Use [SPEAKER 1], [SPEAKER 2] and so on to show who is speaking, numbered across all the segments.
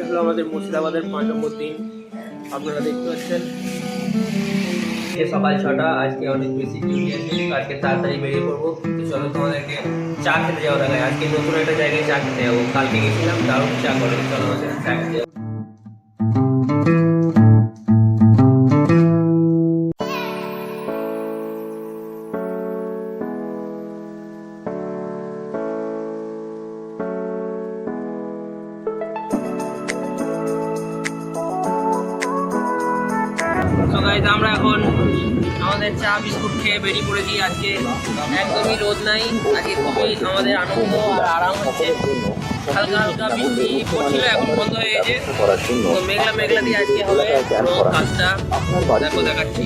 [SPEAKER 1] আজকে হলো আমাদের মুর্শিদাবাদের পাঁচ নম্বর দিন। আপনারা দেখতে পাচ্ছেন সকাল ছটা, আজকে অনেক বেশি ডিউটি আজকে তাড়াতাড়ি বেরিয়ে পড়ব। চলো তোমাদেরকে চা খেতে যাওয়া দেখায় আজকে নতুন একটা জায়গায় চা খেতে যাব। কালকে গেছিলাম, দারুণ চা করে চলো আমাদের চা খেতে গাইজ আমরা এখন আমাদের চা, বিস্কুট খেয়ে বেরিয়ে পড়েছি। আজকে একদমই রোদ নাই, আজকে খুবই আমাদের আনন্দ আর আরাম হচ্ছে। হালকা হালকা বৃষ্টি পড়ছিল এখন বন্ধ হয়ে গেছে। তো মেঘলা মেঘলা দিয়ে আজকে হবে কাজটা। দেখো, দেখাচ্ছি।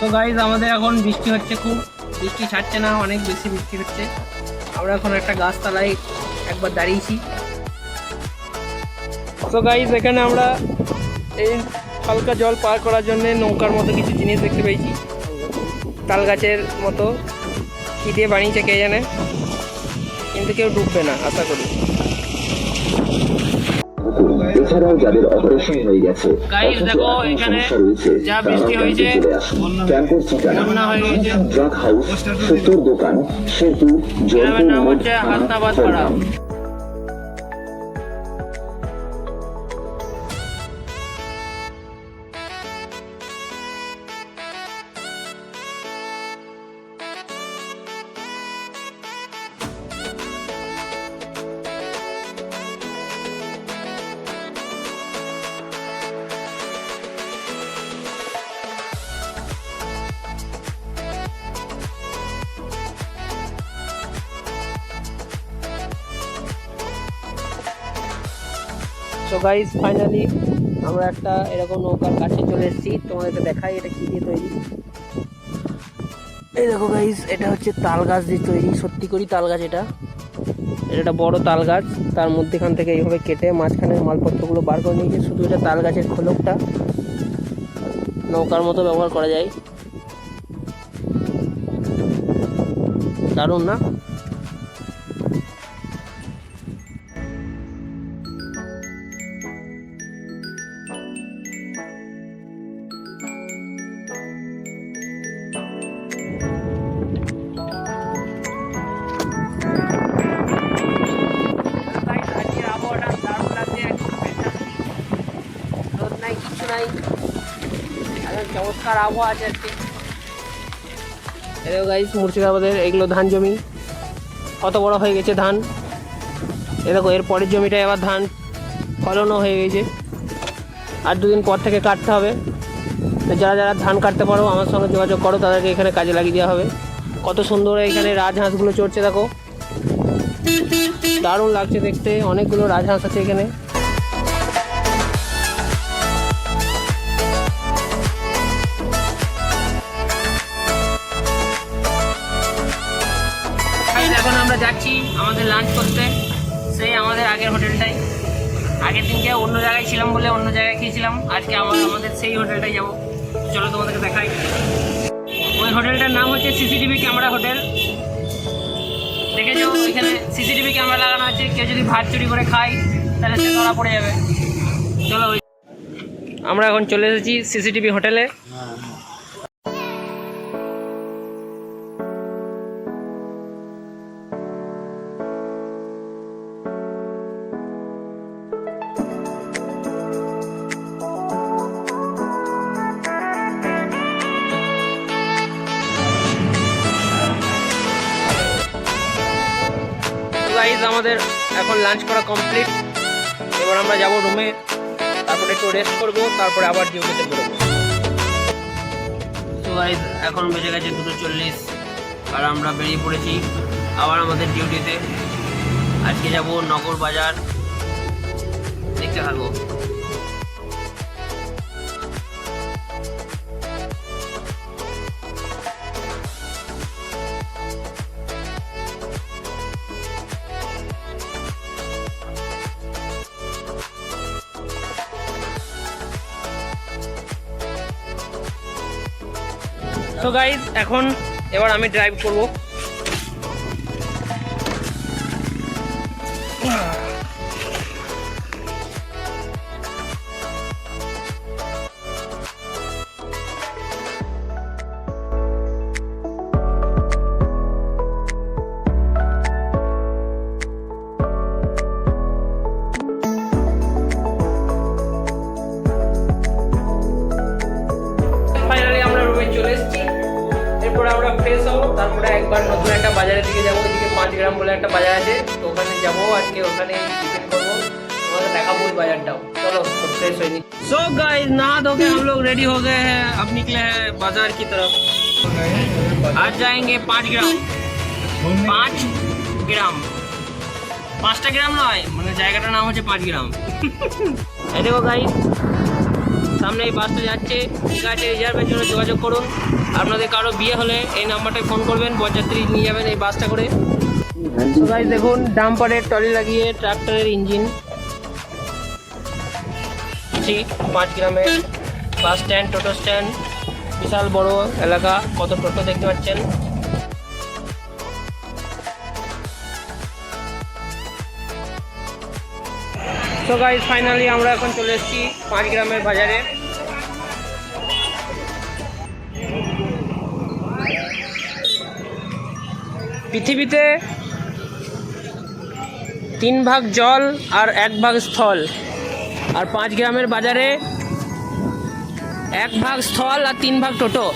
[SPEAKER 1] তো গাইজ আমাদের এখন বৃষ্টি হচ্ছে খুব। বৃষ্টি ছাড়ছে না, অনেক বেশি বৃষ্টি হচ্ছে। আমরা এখন একটা গাছতলায় একবার দাঁড়িয়েছি। তো গাইজ এখানে আমরা এই হালকা জল পার করার জন্য নৌকার মতো কিছু জিনিস দেখতে পেয়েছি। তাল গাছের মতো। কী দিয়ে বানিয়েছে কে জানে? কিন্তু কেউ ডুববে না, আশা করি।
[SPEAKER 2] এছাড়াও যাদের অপারেশন হয়ে গেছে সমস্যা রয়েছে,
[SPEAKER 1] যা বৃষ্টি হয়েছে,
[SPEAKER 2] চলে ক্যাম্পের ঠিকানা। ড্রাগ হাউস সত্তর দোকান সেতু জয়পুর
[SPEAKER 1] সো গাইজ ফাইনালি আমরা একটা এরকম নৌকার কাছে চলে এসেছি। তোমাদেরকে দেখাই এটা কী দিয়ে তৈরি। এই দেখো গাইজ এটা হচ্ছে তাল গাছ দিয়ে তৈরি। সত্যি করি তাল গাছ এটা। এটা একটা বড় তাল গাছ। তার মধ্যেখান থেকে এইভাবে কেটে মাঝখানের মালপত্রগুলো বার করে নিয়েছে। শুধু এটা তাল গাছের খোলকটা। নৌকার মতো ব্যবহার করা যায়। দারুণ না? গাইস মুর্শিদাবাদের এগুলো ধান জমি। কত বড় হয়ে গেছে ধান? এ দেখো, এর পরের জমিটা এবার ধান, ফলনও হয়ে গেছে। আর দুদিন পর থেকে কাটতে হবে। যারা যারা ধান কাটতে পারো, আমার সঙ্গে যোগাযোগ করো, তাদেরকে এখানে কাজে লাগিয়ে দেওয়া হবে। কত সুন্দর এখানে রাজহাঁসগুলো চড়ছে দেখো। দারুণ লাগছে দেখতে, অনেকগুলো রাজহাঁস আছে এখানে। যাচ্ছি আমাদের লাঞ্চ করতে। সেই আমাদের আগের হোটেলটাই। আগের দিনকে অন্য জায়গায় ছিলাম বলে অন্য জায়গায় খেয়েছিলাম। আজকে আমার আমাদের সেই হোটেলটাই যাব। চলো তোমাদেরকে দেখাই। ওই হোটেলটার নাম হচ্ছে সিসিটিভি ক্যামেরা হোটেল। দেখেছ? এখানে সিসিটিভি ক্যামেরা লাগানো আছে। কেউ যদি ভাত চুরি করে খায়, তাহলে সে ধরা পড়ে যাবে। চলো আমরা এখন চলে এসেছি সিসিটিভি হোটেলে। আমাদের এখন লাঞ্চ করা কমপ্লিট এবার আমরা যাব রুমে তারপরে একটু রেস্ট করব, তারপরে আবার ডিউটিতে বেরোবো। তো গাইজ এখন বেজে গেছে দুটো চল্লিশ। আর আমরা বেরিয়ে পড়েছি আবার আমাদের ডিউটিতে আজকে যাব নগর বাজার। দেখতে থাকব সো গাইজ এখন এবার আমি ড্রাইভ করব। তারপরে একবার নতুন একটা বাজারের দিকে যাবো ওইদিকে পাঁচ গ্রাম বলে একটা বাজার আছে তো ওখানে যাবো আজকে ওখানে টিফিন করবো তোমাদের দেখাবো ওই বাজারটাও चलो तो फ्रेश हो सो गाइस नहा धो के हम लोग रेडी हो गए हैं अब निकले हैं बाजार की तरफ आज जाएंगे पाँच ग्राम পাঁচ গ্রাম পাঁচটা গ্রাম নয় মানে জায়গাটার নাম হচ্ছে পাঁচ গ্রাম এই দেখো গাইস সামনে এই বাসটা যাচ্ছে। ঠিক আছে রিজার্ভের জন্য যোগাযোগ করুন। আপনাদের কারও বিয়ে হলে এই নাম্বারটায় ফোন করবেন, বরযাত্রী নিয়ে যাবেন এই বাসটা করে। গাইস দেখুন ডাম্পারের টলি লাগিয়ে ট্রাক্টরের ইঞ্জিন ঠিক পাঁচ গ্রামের বাস স্ট্যান্ড টোটো স্ট্যান্ড বিশাল বড় এলাকা, কত টোটো দেখতে পাচ্ছেন? তো গাইজ ফাইনালি আমরা এখন চলে এসেছি পাঁচ গ্রামের বাজারে। পৃথিবীতে তিন ভাগ জল আর এক ভাগ স্থল। আর পাঁচ গ্রামের বাজারে এক ভাগ স্থল আর তিন ভাগ টোটো।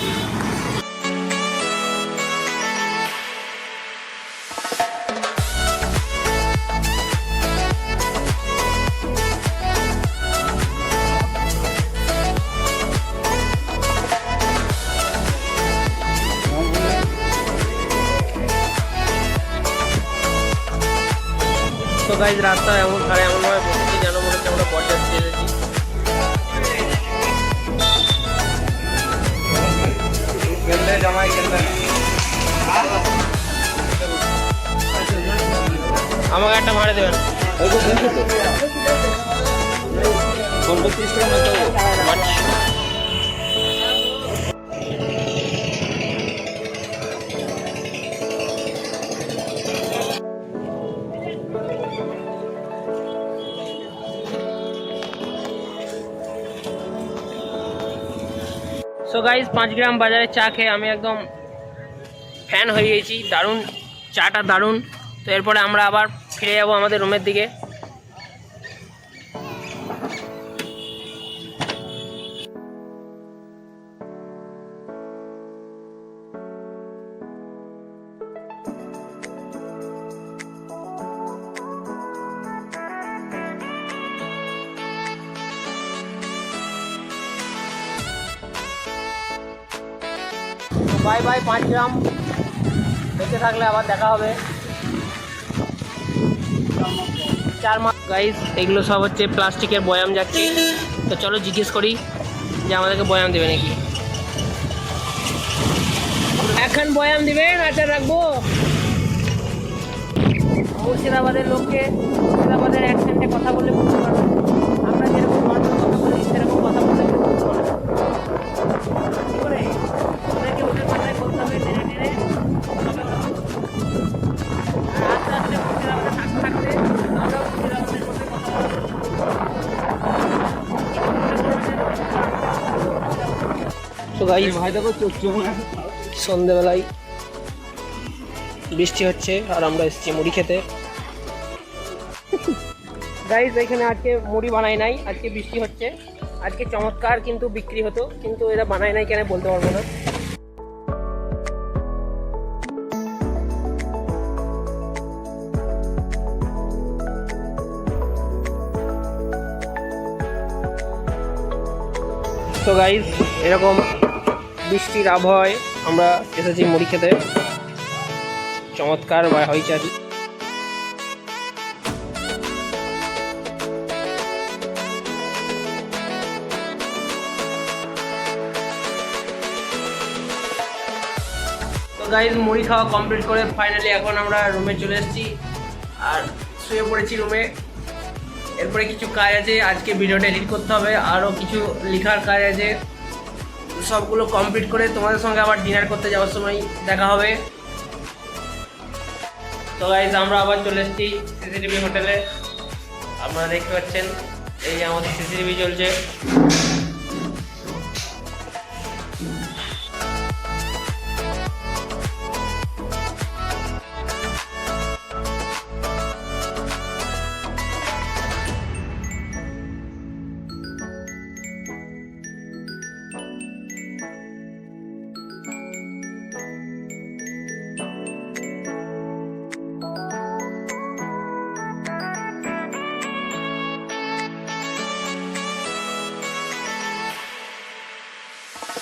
[SPEAKER 1] তো গাইজ রাস্তা এমন ধারে এমনভাবে বসেছি যেন মনে হচ্ছে আমরা বরযাত্রী এসেছি আমাকে একটা ভাড়া দেবেন। গাইজ পাঁচ গ্রাম বাজারে চা খেয়ে আমি একদম ফ্যান হয়ে গেছি। দারুণ, চাটা দারুণ। তো এরপরে আমরা আবার ফিরে যাব আমাদের রুমের দিকে। বাই বাই, পাঁচ গ্রাম। বেঁচে থাকলে আবার দেখা হবে। চার মাস। গাইস এগুলো সব হচ্ছে প্লাস্টিকের বয়াম যাচ্ছে। তো চলো জিজ্ঞেস করি যে আমাদেরকে বয়াম দেবে নাকি? এখন বয়াম দেবেন আচার রাখব। মুর্শিদাবাদের লোককে মুর্শিদাবাদের অ্যাকসেন্টে কথা বলে বুঝতে পারবে। আমরা যেরকম নর্মাল কথা বলি সেরকম কথা বলে বুঝতে পারবে।
[SPEAKER 3] চোখ
[SPEAKER 1] সন্ধেবেলায় বৃষ্টি হচ্ছে আর আমরা এসেছি মুড়ি খেতে। গাইজ এখানে আজকে মুড়ি বানাই নাই, আজকে বৃষ্টি হচ্ছে। আজকে চমৎকার কিন্তু বিক্রি হতো, কিন্তু এরা বানায় নাই কেন বলতে পারব না। তো গাইজ এরকম বৃষ্টির আবহাওয়ায় আমরা এসেছি মুড়ি খেতে। চমৎকার বা হইচারি। গাইজ মুড়ি খাওয়া কমপ্লিট করে ফাইনালি এখন আমরা রুমে চলে এসেছি। আর শুয়ে পড়েছি রুমে এরপরে কিছু কাজ আছে, আজকে ভিডিওটা এডিট করতে হবে। আরও কিছু লেখার কাজ আছে। সবগুলো কমপ্লিট করে তোমাদের সঙ্গে আবার ডিনার করতে যাওয়ার সময় দেখা হবে। তো গাইজ আমরা আবার চলে এসেছি সিসিটিভি হোটেলে আপনারা দেখতে পাচ্ছেন, এই যে আমাদের সিসিটিভি চলছে।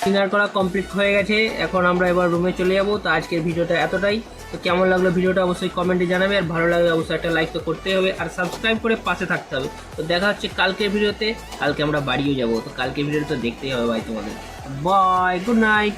[SPEAKER 1] ডিনার করা কমপ্লিট হয়ে গেছে। এখন আমরা এবার রুমে চলে যাব। তো আজকের ভিডিওটা এতটাই। তো কেমন লাগল ভিডিওটা অবশ্যই কমেন্টে জানাবে। আর ভালো লাগলে অবশ্যই একটা লাইক তো করতেই হবে। আর সাবস্ক্রাইব করে পাশে থাকতে হবে। তো দেখা হচ্ছে কালকের ভিডিওতে। কালকে আমরা বাড়িও যাব। তো কালকের ভিডিওটা দেখতেই হবে ভাই তোমাদের। Bye good night